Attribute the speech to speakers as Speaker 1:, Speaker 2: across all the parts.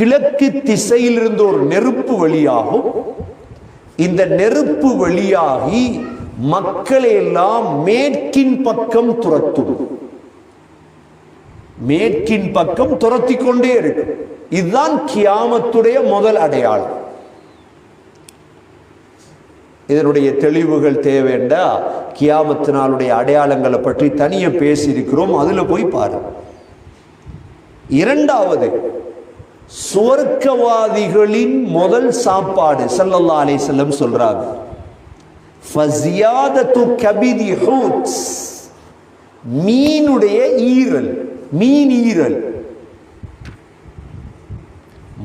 Speaker 1: கிழக்கு திசையிலிருந்து ஒரு நெருப்பு வழியாகும் இந்த நெருப்பு வழியாகி மக்களை எல்லாம் மேற்கின் பக்கம் துரத்தும் மேற்கின் பக்கம் துரத்தி கொண்டே இருக்கும் இதுதான் கியாமத்துடைய முதல் அடையாளம் இதனுடைய தெளிவுகள் தேவைண்டா கியாமத்தினாலுடைய அடையாளங்களை பற்றி தனியாக பேசியிருக்கிறோம் அதில் போய் பாரு இரண்டாவது சுவர்க்கவாதிகளின் முதல் சாப்பாடு சல்லல்லா அலை செல்லம் சொல்றாங்க மீனுடைய ஈரல் மீன் ஈரல்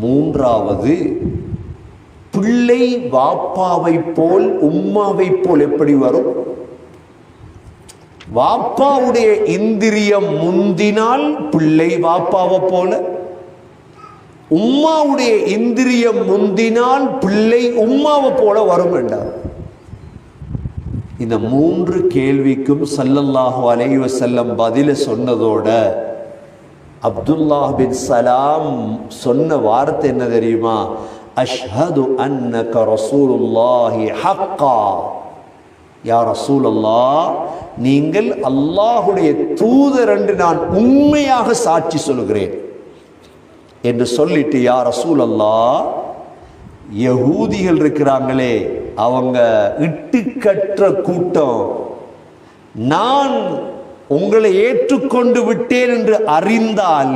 Speaker 1: மூன்றாவது பிள்ளை வாப்பாவை போல் உம்மாவை போல் எப்படி வரும் வாப்பாவுடைய இந்திரியம் முந்தினால் பிள்ளை வாப்பாவை போல உம்மாவுடைய இந்திரியம் முந்தினால் பிள்ளை உம்மாவை போல வரும் என்றார் இந்த மூன்று கேள்விக்கும் சல்லல்லாஹு அலைய செல்லம் பதில சொன்னதோட அப்துல்லா பின் சலாம் சொன்ன வார்த்தை என்ன தெரியுமா அஷ்ஹது அன்னக ரசூலுல்லாஹி ஹக்கா யா அல்லாஹ் நீங்கள் அல்லாஹுடைய தூதர் என்று நான் உண்மையாக சாட்சி சொல்கிறேன் என்று சொல்லிட்டு யார் அல்லா யகூதிகள் இருக்கிறாங்களே அவங்க இட்டுக்கற்ற கூட்டம் நான் உங்களை ஏற்றுக்கொண்டு விட்டேன் என்று அறிந்தால்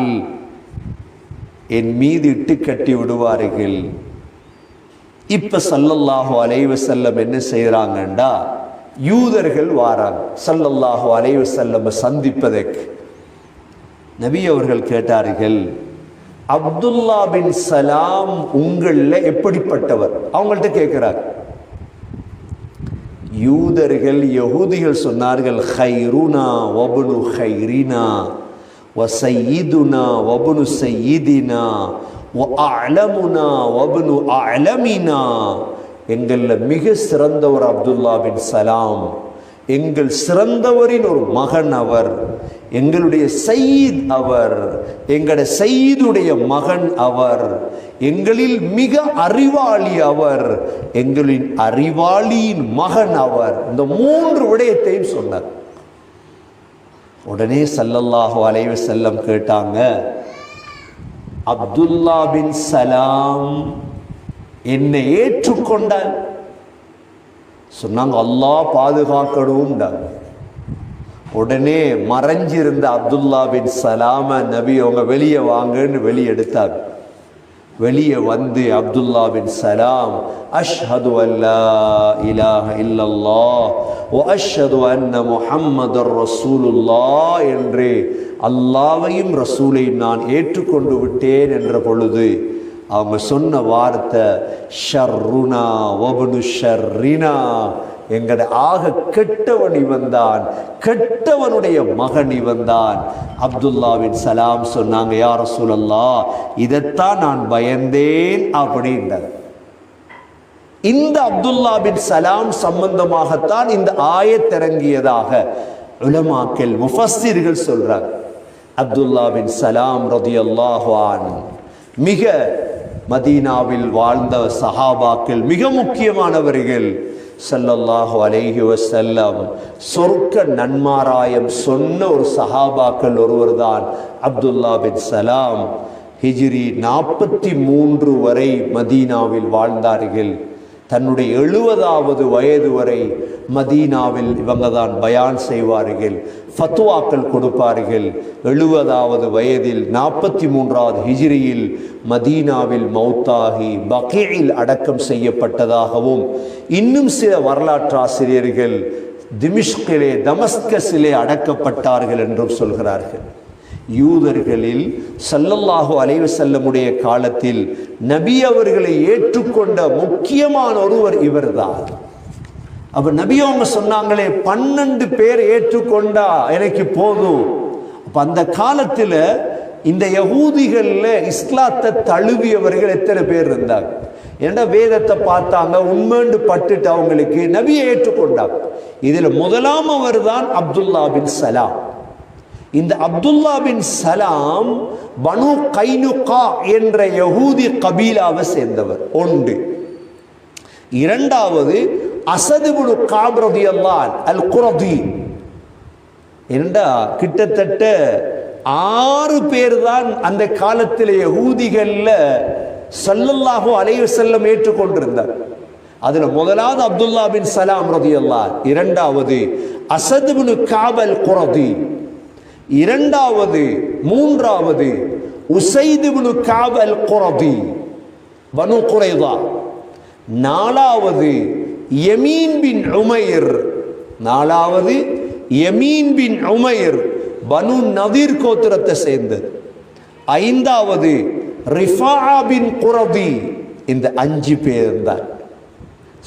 Speaker 1: என் மீது இட்டு கட்டி விடுவார்கள் இப்ப சல்லல்லாஹு அலைவ செல்லம் என்ன செய்யறாங்கண்டா யூதர்கள் வாராங்க சல்லல்லாஹு அலைவு செல்லம் சந்திப்பதற்கு நபி அவர்கள் கேட்டார்கள் அப்துல்லா பின் சலாம் உங்களில் எப்படிப்பட்டவர் அவங்கள்ட்ட கேட்குறார் யூதர்கள் யகூதிகள் சொன்னார்கள் ஹைருனா வபுனு ஹைரினா வசையீதுனா வபுனு சையீதினா அலமுனா வபுனு அலமினா எங்களில் மிக சிறந்தவர் அப்துல்லா பின் சலாம் எங்கள் சிறந்தவரின் ஒரு மகன் அவர் எங்களுடைய சயீத் அவர் எங்களோட சயீதுடைய மகன் அவர் எங்களில் மிக அறிவாளி அவர் எங்களின் அறிவாளியின் மகன் அவர் இந்த மூன்று விடயத்தையும் சொன்னார் உடனே சல்லல்லாஹு அலைவ செல்லம் கேட்டாங்க அப்துல்லா பின் சலாம் என்னை ஏற்றுக்கொண்டார் சொன்னாங்க அல்லாஹ் பாதுகாக்கணும்டாங்க உடனே மறைஞ்சிருந்த அப்துல்லா பின் சலாம நபி அவங்க வெளியே வாங்கன்னு வெளியெடுத்தார் வெளியே வந்து அப்துல்லா பின் சலாம் அஷ்ஹது அல்லா இலாஹ இல்லல்லா ஓ அஷ்ஹது அன்ன முஹம்மது ரசூலுல்லா என்று அல்லாவையும் ரசூலையும் நான் ஏற்றுக்கொண்டு விட்டேன் என்ற பொழுது அவங்க சொன்ன வார்த்தை ஷர்ருனா ஒபனு ஷர்ரினா எங்கட ஆக கெட்டவன் இவன்தான் கெட்டவனுடைய மகன் இவன்தான் அப்துல்லாவின் சலாம் சொன்னாங்க யார் சூழல்லா இதைத்தான் நான் பயந்தேன் அப்படின்ற இந்த அப்துல்லாபின் சலாம் சம்பந்தமாகத்தான் இந்த ஆயத்திறங்கியதாக உலமாக்கல் முஃபஸ்திர்கள் சொல்றாங்க அப்துல்லாபின் சலாம் ரதி அல்லாஹான் மிக மதீனாவில் வாழ்ந்த சஹாபாக்கள் மிக முக்கியமானவர்கள் சல்லாஹு அலேஹி வசல்லாம் சொர்க்க நன்மாராயம் சொன்ன ஒரு சஹாபாக்கள் ஒருவர் தான் அப்துல்லா பின் சலாம் ஹிஜிரி நாற்பத்தி மூன்று வரை மதீனாவில் வாழ்ந்தார்கள் தன்னுடைய எழுபதாவது வயது வரை மதீனாவில் இவங்க தான் பயான் செய்வார்கள் ஃபத்துவாக்கள் கொடுப்பார்கள் எழுபதாவது வயதில் நாற்பத்தி மூன்றாவது ஹிஜிரியில் மதீனாவில் மௌத்தாகி பகேயில் அடக்கம் செய்யப்பட்டதாகவும் இன்னும் சில வரலாற்றாசிரியர்கள் திமிஷ்கிலே தமஸ்கஸிலே அடக்கப்பட்டார்கள் என்றும் சொல்கிறார்கள் யூதர்களில் சல்லல்லாஹு அலைவ செல்லமுடைய காலத்தில் நபி அவர்களை ஏற்றுக்கொண்ட முக்கியமான ஒருவர் இவர்தான் அப்ப நபி அவங்க சொன்னாங்களே பன்னெண்டு பேர் ஏற்றுக்கொண்டா எனக்கு போதும் அப்ப அந்த காலத்துல இந்த யகூதிகள்ல இஸ்லாத்தை தழுவியவர்கள் எத்தனை பேர் இருந்தாங்க ஏன்னா வேதத்தை பார்த்தாங்க உண்மைண்டு பட்டுட்டு அவங்களுக்கு நபியை ஏற்றுக்கொண்டாங்க இதுல முதலாம் அவர் தான் அப்துல்லா பின் சலாம் இந்த அப்துல்லா பின் சலாம் பனு கைனுகா என்ற யகூதி கபீலாவை சேர்ந்தவர் ஒன்று இரண்டாவது அசது அசதுபுனு காப்ரதி அல்லான் அல் குரதி என்றா கிட்டத்தட்ட ஆறு பேர் தான் அந்த காலத்தில் யகூதிகளில் சல்லல்லாஹோ அலைய செல்லம் ஏற்றுக்கொண்டிருந்தார் அதுல முதலாவது அப்துல்லா பின் சலாம் ரதி அல்லா இரண்டாவது அசதுபுனு காபல் குரதி இரண்டாவது மூன்றாவது உசைது பனு காவல் குரதி வனு குறைதா நாலாவது யமீன் பின் உமையர் நாலாவது யமீன் பின் உமையர் பனு நதீர் கோத்திரத்தை சேர்ந்தது ஐந்தாவது ரிஃபாபின் பின் குரதி இந்த அஞ்சு பேர் தான்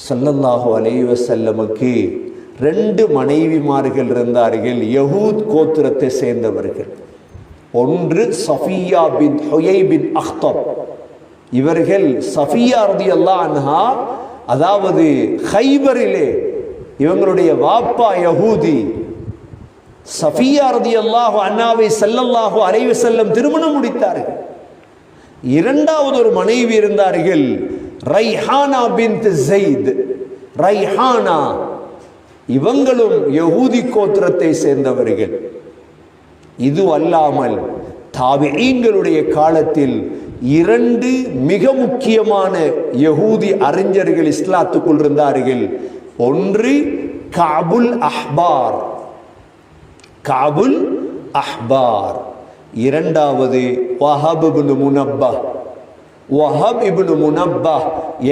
Speaker 1: சல்லல்லாஹு அலைவசல்லமுக்கு ரெண்டு மனைவிமார்கள் இருந்தார்கள் யகூத் கோத்திரத்தை சேர்ந்தவர்கள் ஒன்று சஃபியா பின் ஹொயை பின் அஹ்தப் இவர்கள் சஃபியா ரதி அல்லா அன்ஹா அதாவது ஹைபரிலே இவங்களுடைய வாப்பா யகூதி சஃபியா ரதி அல்லாஹு அண்ணாவை செல்லல்லாஹு அரைவு செல்லம் திருமணம் முடித்தார்கள் இரண்டாவது ஒரு மனைவி இருந்தார்கள் ரைஹானா பின் ஜெயித் ரைஹானா இவங்களும் யகூதி கோத்திரத்தை சேர்ந்தவர்கள் இது அல்லாமல் தாபியீன்களுடைய காலத்தில் இரண்டு மிக முக்கியமான யகூதி அறிஞர்கள் இஸ்லாத்துக்குள் இருந்தார்கள் ஒன்று காபுல் அஹ்பார் காபுல் அஹ்பார் இரண்டாவது வஹபுல் முனப்பா வஹப் இபுனு முனப்பா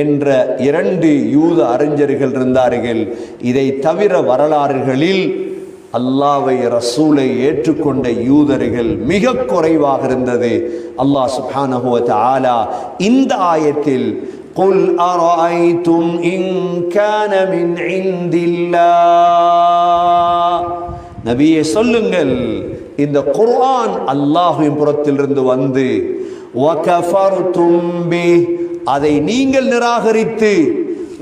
Speaker 1: என்ற இரண்டு யூத அறிஞர்கள் இருந்தார்கள் இதை தவிர வரலாறுகளில் அல்லாவை ரசூலை ஏற்றுக்கொண்ட யூதர்கள் மிக குறைவாக இருந்தது அல்லாஹ் சுபானஹுவத் ஆலா இந்த ஆயத்தில் قل أرأيتم إن كان من عند الله நபியே சொல்லுங்கள் இந்த குர்ஆன் அல்லாஹுவின் புறத்திலிருந்து வந்து அதை நீங்கள் நிராகரித்து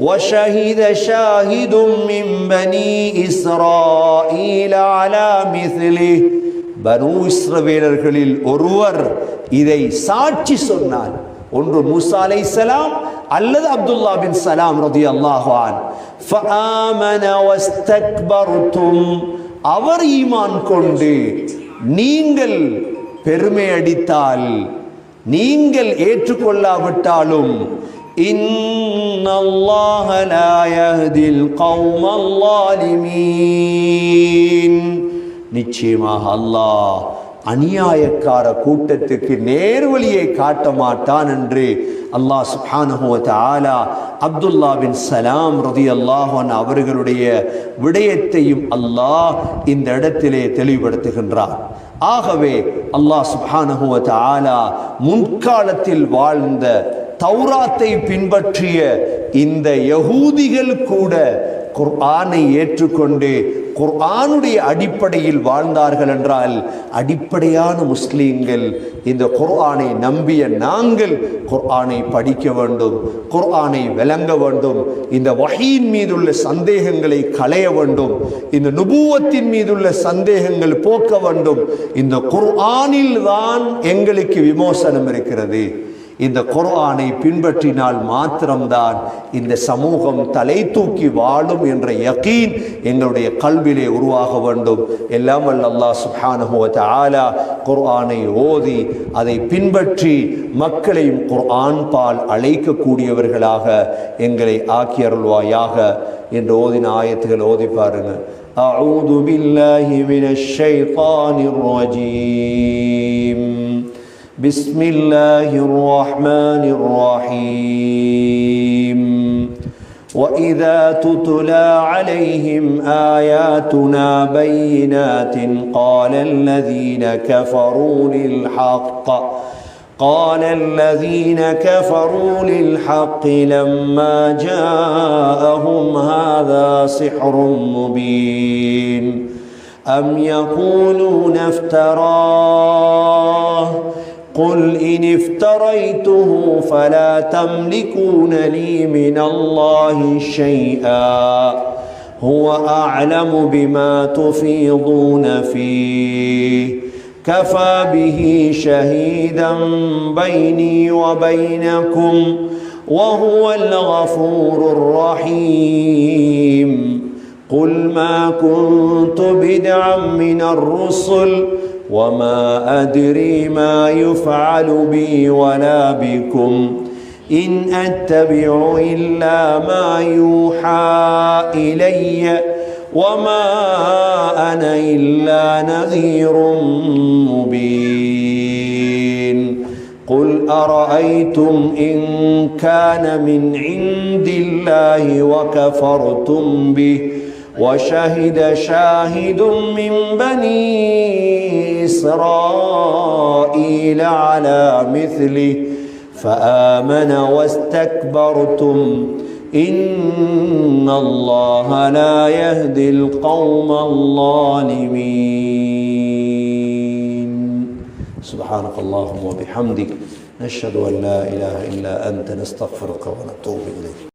Speaker 1: وشهد شاهد من بني إسرائيل على مثله பனு இஸ்ரவேலர்களில் ஒருவர் இதை சாட்சி சொன்னார் ஒன்று மூசா அலை சலாம் அல்லது அப்துல்லா பின் சலாம் ரதி அல்லாஹான் அவர் ஈமான் கொண்டு நீங்கள் பெருமை அடித்தால் நீங்கள் ஏற்றுக்கொள்ளாவிட்டாலும் நிச்சயமாக அல்லாஹ் அநியாயக்கார கூட்டத்துக்கு நேர்வழியை காட்ட மாட்டான் என்று அல்லாஹ் சுஹான அப்துல்லா பின் சலாம் ரதி அல்லாஹன் அவர்களுடைய விடயத்தையும் அல்லாஹ் இந்த இடத்திலே தெளிவுபடுத்துகின்றார் ஆகவே அல்லாஹ் சுபானகுவத் ஆலா முன்காலத்தில் வாழ்ந்த தௌராத்தை பின்பற்றிய இந்த யகூதிகள் கூட குர்ஆனை ஏற்றுக்கொண்டு குர்ஆனுடைய அடிப்படையில் வாழ்ந்தார்கள் என்றால் அடிப்படையான முஸ்லீம்கள் இந்த குர்ஆனை நம்பிய நாங்கள் குர்ஆனை படிக்க வேண்டும் குர்ஆனை விளங்க வேண்டும் இந்த வகையின் மீதுள்ள சந்தேகங்களை களைய வேண்டும் இந்த நுபுவத்தின் மீதுள்ள சந்தேகங்கள் போக்க வேண்டும் இந்த குர்ஆனில் தான் எங்களுக்கு விமோசனம் இருக்கிறது இந்த குரானை பின்பற்றினால் மாத்திரம்தான் இந்த சமூகம் தலை தூக்கி வாழும் என்ற யக்கீன் எங்களுடைய கல்விலே உருவாக வேண்டும் எல்லாம் அல்லா சுஹானுவத் ஆலா குர்ஆனை ஓதி அதை பின்பற்றி மக்களையும் குர்ஆன் பால் அழைக்கக்கூடியவர்களாக எங்களை ஆக்கியருள்வாயாக அருள்வாயாக என்று ஓதின ஆயத்துகள் ஓதி பாருங்க أعوذ بالله من الشيطان الرجيم بسم الله الرحمن الرحيم واذا تتلى عليهم اياتنا بينات قال الذين كفروا للحق قال الذين كفروا للحق لما جاءهم هذا سحر مبين ام يقولون افتراه قل إن افتريته فلا تملكون لي من الله شيئا هو أعلم بما تفيضون فيه كفى به شهيدا بيني وبينكم وهو الغفور الرحيم قل ما كنت بدعا من الرسل وما أدري ما يفعل بي ولا بكم إن أتبع إلا ما يوحى إلي وما أنا إلا نذير مبين قل أرأيتم إن كان من عند الله وكفرتم به وشهد شاهد من بني إسرائيل على مثله فآمن واستكبرتم إن الله لا يهدي القوم الظالمين سبحانك اللهم وبحمدك نشهد أن لا إله إلا أنت نستغفرك ونتوب إليك